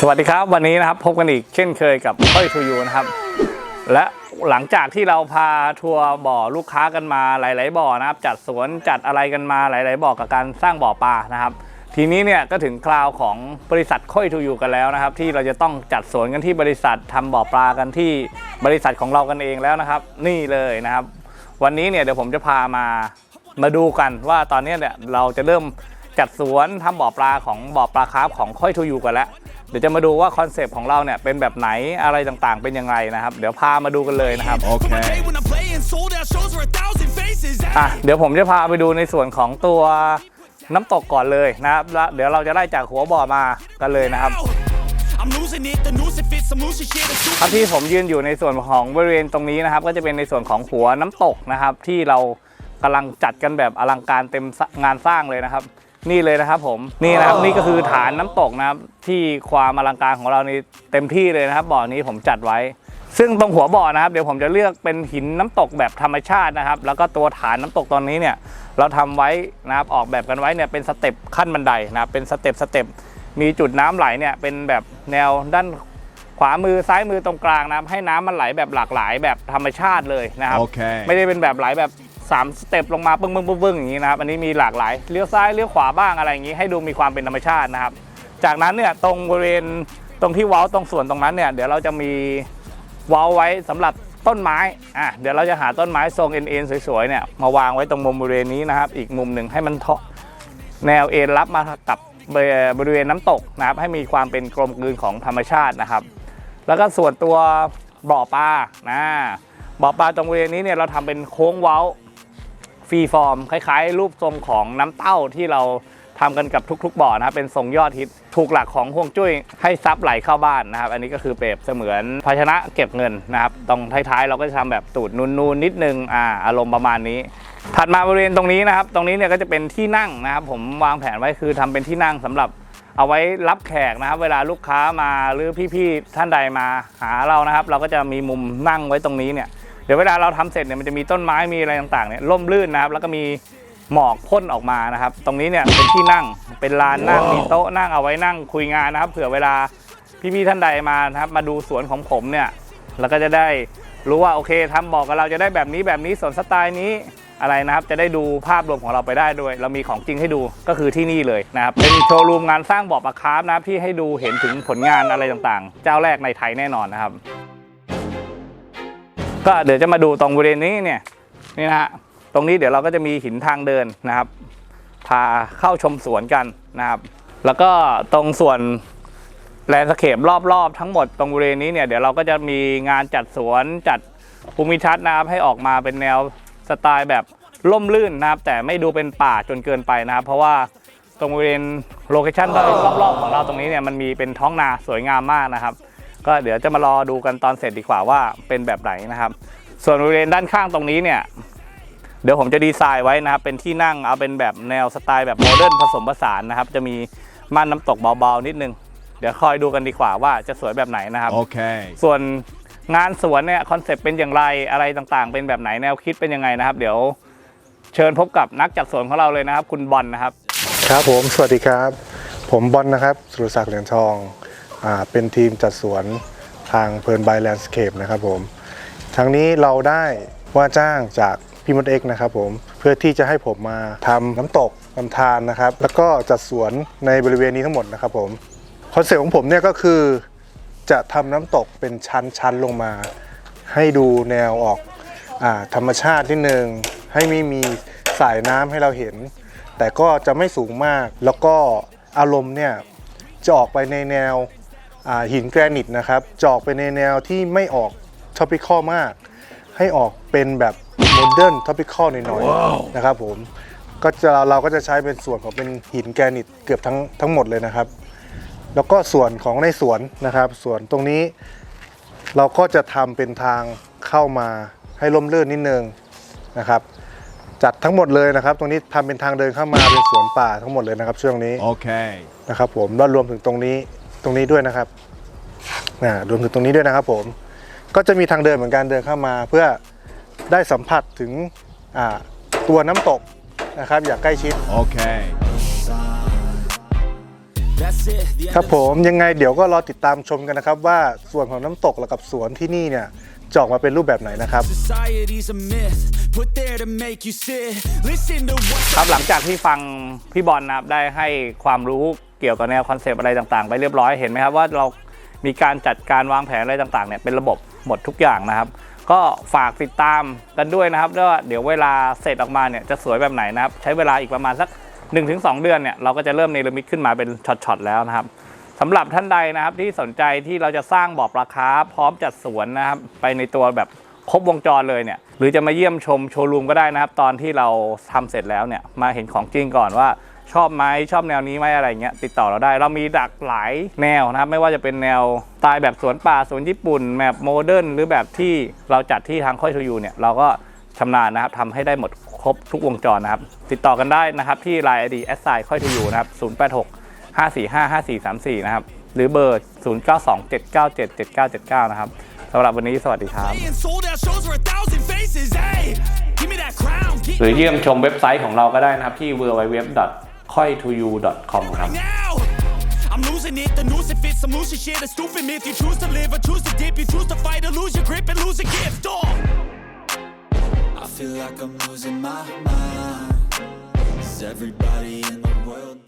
สวัสดีครับวันนี้นะครับพบกันอีกเช่นเคยกับค่อยทูยูนะครับ และหลังจากที่เราพาทัวร์บ่อลูกค้ากันมาหลาย ๆ บ่อนะครับ จัดสวนจัดอะไรกันมาหลาย ๆ บ่อกับการสร้างบ่อปลานะครับ ทีนี้เนี่ยก็ถึงคราวของบริษัทค่อยทูยูกันแล้วนะครับ ที่เราจะต้องจัดสวนกันที่บริษัททำบ่อปลากันที่บริษัทของเรากันเองแล้วนะครับ นี่เลยนะครับ วันนี้เนี่ยเดี๋ยวผมจะพามามาดูกันว่าตอนนี้เนี่ยเราจะเริ่ม จัดสวนทำบ่อปลาของบ่อปลาคาร์ฟของค่อยทูยูกันแล้วเดี๋ยวจะมาดูว่าคอนเซปต์ของเราเนี่ยเป็นแบบไหนอะไรต่างๆ เป็นยังไงนะครับ เดี๋ยวพามาดูกันเลยนะครับ Okay. When I'm playing sold out shows for a thousand faces. อะเดี๋ยวผมจะพาไปดูในส่วนของตัวน้ำตกก่อนเลยนะครับแล้วเดี๋ยวเราจะไล่จากหัวบ่อมากันเลยนะครับ I'm losing it, the noose it fits, I'm losing shit. I'm ครับที่ผมยืนอยู่ในส่วนของบริเวณตรงนี้นะครับ ก็จะเป็นในส่วนของหัวน้ำตกนะครับ ที่เรากำลังจัดกันแบบอลังการเต็มงานสร้างเลยนะครับ นี่เลยนะครับผมนี่นะครับนี่ก็คือฐานน้ำตกนะครับที่ความอลังการของเรานี่เต็มที่เลยนะครับบ่อนี้ผมจัดไว้ ซึ่งตรงหัวบ่อนะครับเดี๋ยวผมจะเลือกเป็นหินน้ำตกแบบธรรมชาตินะครับ แล้วก็ตัวฐานน้ำตกตอนนี้เนี่ยเราทำไว้นะครับออกแบบกันไว้เนี่ยเป็นสเต็ปขั้นบันไดนะครับเป็นสเต็ปสเต็ปมีจุดน้ำไหลเนี่ยเป็นแบบแนวด้านขวามือซ้ายมือตรงกลางนะครับให้น้ำมันไหลแบบหลากหลายแบบธรรมชาติเลยนะครับโอเคไม่ได้เป็นแบบไหลแบบ 3สเต็ปลงมาปึ้งปึ้งปึ้งปึ้งอย่างนี้นะครับอันนี้มีหลากหลายเลี้ยวซ้ายเลี้ยวขวาบ้างอะไรอย่างนี้ ให้ดูมีความเป็นธรรมชาตินะครับ จากนั้นเนี่ยตรงบริเวณตรงที่เว้าตรงส่วนตรงนั้นเนี่ยเดี๋ยวเราจะมีเว้าไว้สำหรับต้นไม้อะเดี๋ยวเราจะหาต้นไม้ทรงเอ็นๆสวยๆเนี่ยมาวางไว้ตรงมุมบริเวณนี้นะครับ อีกมุมหนึ่งให้มันเทาะแนวเอ็นรับมากับบริเวณน้ำตกนะครับ ให้มีความเป็นกลมกลืนของธรรมชาตินะครับ แล้วก็ส่วนตัวบ่อปลานะบ่อปลาตรงบริเวณนี้เนี่ยเราทำเป็นโค้งเว้า ฟรีฟอร์มคล้ายๆ รูปทรงของน้ำเต้าที่เราทำกันกับทุกๆบ่อนะครับเป็นทรงยอดฮิตถูกหลักของห่วงจุ้ยให้ซับไหลเข้าบ้านนะครับ อันนี้ก็คือเปรียบเสมือนภาชนะเก็บเงินนะครับตรงท้ายๆ เราก็จะทำแบบตูดนูนๆนิดนึงอ่าอารมณ์ประมาณนี้ ถัดมาบริเวณตรงนี้นะครับ ตรงนี้เนี่ยก็จะเป็นที่นั่งนะครับ ผมวางแผนไว้คือทำเป็นที่นั่งสำหรับเอาไว้รับแขกนะครับ เวลาลูกค้ามาหรือพี่ๆท่านใดมาหาเรานะครับ เราก็จะมีมุมนั่งไว้ตรงนี้เนี่ย เดี๋ยวเวลาเราทำเสร็จเนี่ยมันจะมีต้นไม้มีอะไรต่างๆเนี่ยร่มรื่นนะครับแล้วก็มีหมอกพ่นออกมานะครับ ตรงนี้เนี่ยเป็นที่นั่งเป็นลานนั่งมีโต๊ะนั่งเอาไว้นั่งคุยงานนะครับเผื่อเวลาพี่ๆท่านใดมานะครับมาดูสวนของผมเนี่ยเราก็จะได้รู้ว่าโอเคทำบอกกับเราจะได้แบบนี้แบบนี้สวนสไตล์นี้อะไรนะครับ จะได้ดูภาพรวมของเราไปได้ด้วย เรามีของจริงให้ดูก็คือที่นี่เลยนะครับ เป็นโชว์รูมงานสร้างบ่อปลาคาร์ฟนะครับที่ให้ดูเห็นถึงผลงานอะไรต่างๆ เจ้าแรกในไทยแน่นอนนะครับ ก็เดี๋ยวจะมาดูตรงบริเวณนี้เนี่ยนี่นะฮะตรงนี้เดี๋ยวเราก็จะมีหินทางเดินนะครับ พาเข้าชมสวนกันนะครับ แล้วก็ตรงส่วนแลนสเคปรอบๆ ทั้งหมดตรงบริเวณนี้เนี่ยเดี๋ยวเราก็จะมีงานจัดสวนจัดภูมิทัศน์นะครับให้ออกมาเป็นแนวสไตล์แบบร่มรื่นนะครับ แต่ไม่ดูเป็นป่าจนเกินไปนะครับ เพราะว่าตรงบริเวณโลเคชั่นรอบๆของเราตรงนี้เนี่ยมันมีเป็นท้องนาสวยงามมากนะครับ ก็เดี๋ยวจะมารอดูกันตอนเสร็จดีกว่าว่าเป็นแบบไหนนะครับ ส่วนบริเวณด้านข้างตรงนี้เนี่ยเดี๋ยวผมจะดีไซน์ไว้นะครับเป็นที่นั่งเอาเป็นแบบแนวสไตล์แบบโมเดิร์นผสมผสานนะครับ จะมีม่านน้ำตกเบาๆนิดนึง เดี๋ยวคอยดูกันดีกว่าว่าจะสวยแบบไหนนะครับ Okay. ส่วนงานสวนเนี่ยคอนเซปต์เป็นอย่างไรอะไรต่างๆ เป็นแบบไหนแนวคิดเป็นยังไงนะครับ เดี๋ยวเชิญพบกับนักจัดสวนของเราเลยนะครับ คุณบอลนะครับ ครับผม สวัสดีครับ ผมบอลนะครับ สุรศักดิ์เหรียญทองอ่า เป็นทีมจัดสวนทางเพลินบายแลนด์สเคปนะครับผมทั้งนี้เราได้ว่าจ้างจากพี่มดเอกนะครับผมเพื่อที่จะให้ผมมาทำน้ำตกลำธารนะครับ แล้วก็จัดสวนในบริเวณนี้ทั้งหมดนะครับผมคอนเซ็ปต์ของผมเนี่ยก็คือจะทำน้ำตกเป็นชั้นๆลงมา ให้ดูแนวออกอธรรมชาตินิดนึงให้ไม่มีสายน้ำให้เราเห็น แต่ก็จะไม่สูงมาก แล้วก็อารมณ์เนี่ยจะออกไปในแนว หินแกรนิตนะครับจะออกไปในแนวที่ไม่ออกท็อปิคอลมาก ให้ออกเป็นแบบโมเดิร์นท็อปิคอลหน่อยๆนะครับผมก็จะเราก็จะใช้เป็นส่วนของเป็นหินแกรนิตเกือบทั้งทั้งหมดเลยนะครับ แล้วก็ส่วนของในสวนนะครับส่วนตรงนี้ เราก็จะทำเป็นทางเข้ามาให้ล่มลื่นนิดนึงนะครับจัดทั้งหมดเลยนะครับ ตรงนี้ทำเป็นทางเดินเข้ามาเป็นสวนป่าทั้งหมดเลยนะครับช่วงนี้ Okay. นะครับผมแล้วรวมถึงตรงนี้ ตรงนี้ด้วยนะครับนะรวมถึงตรงนี้ด้วยนะครับ ผม ก็จะมีทางเดินเหมือนกันเดินเข้ามาเพื่อได้สัมผัสถึงอ่าตัวน้ำตกนะครับ อย่างใกล้ชิด Okay. That's it, the end ครับ of ผมยังไงเดี๋ยวก็รอติดตามชมกันนะครับ ว่าส่วนของน้ำตกและกับสวนที่นี่เนี่ยจะออกมาเป็นรูปแบบไหนนะครับ society's a myth, put there to make you sit. Listen to what ครับหลังจากที่ฟังพี่บอลนะครับได้ให้ความรู้ เกี่ยวกับแนวคอนเซปต์อะไรต่างๆ ไปเรียบร้อยเห็นไหมครับว่าเรามีการจัดการวางแผนอะไรต่างๆเนี่ยเป็นระบบหมดทุกอย่างนะครับ ก็ฝากติดตามกันด้วยนะครับว่าเดี๋ยวเวลาเสร็จออกมาเนี่ยจะสวยแบบไหนนะครับ ใช้เวลาอีกประมาณสัก 1-2 เดือนเนี่ยเราก็จะเริ่มเนรมิตขึ้นมาเป็นช็อตๆแล้วนะครับสำหรับท่านใดนะครับที่สนใจที่เราจะสร้างบ่อปลาคาพร้อมจัดสวนนะครับ ไปในตัวแบบครบวงจรเลยเนี่ยหรือจะมาเยี่ยมชมโชว์รูมก็ได้นะครับ ตอนที่เราทำเสร็จแล้วเนี่ยมาเห็นของจริงก่อนว่า ชอบไหมชอบแนวนี้ไหมอะไรเงี้ยติดต่อเราได้ เรามีหลากหลายแนวนะครับ ไม่ว่าจะเป็นแนวสไตล์แบบสวนป่าสวนญี่ปุ่นแบบโมเดิร์นหรือแบบที่เราจัดที่ทางค่อยทูยูเนี่ยเราก็ชำนาญนะครับทำให้ได้หมดครบทุกวงจรนะครับ ติดต่อกันได้นะครับที่ Line ID แอสไซค่อยทูยูนะครับ086 5455434 นะครับ หรือเบอร์ 0927977979 นะครับสำหรับวันนี้สวัสดีครับ Playing sold out shows for a thousand faces. Hey, give me that crown. Get หรือเยี่ยมชมเว็บไซต์ของเราก็ได้นะครับที่ www. k o i t o y o u com ครับ now. I'm losing it, the noose it fits, I'm losing shit, a stupid myth. You choose to live or choose to dip, you choose to fight or lose your grip and lose a gift. Oh. I feel like I'm losing my mind. Is everybody in the world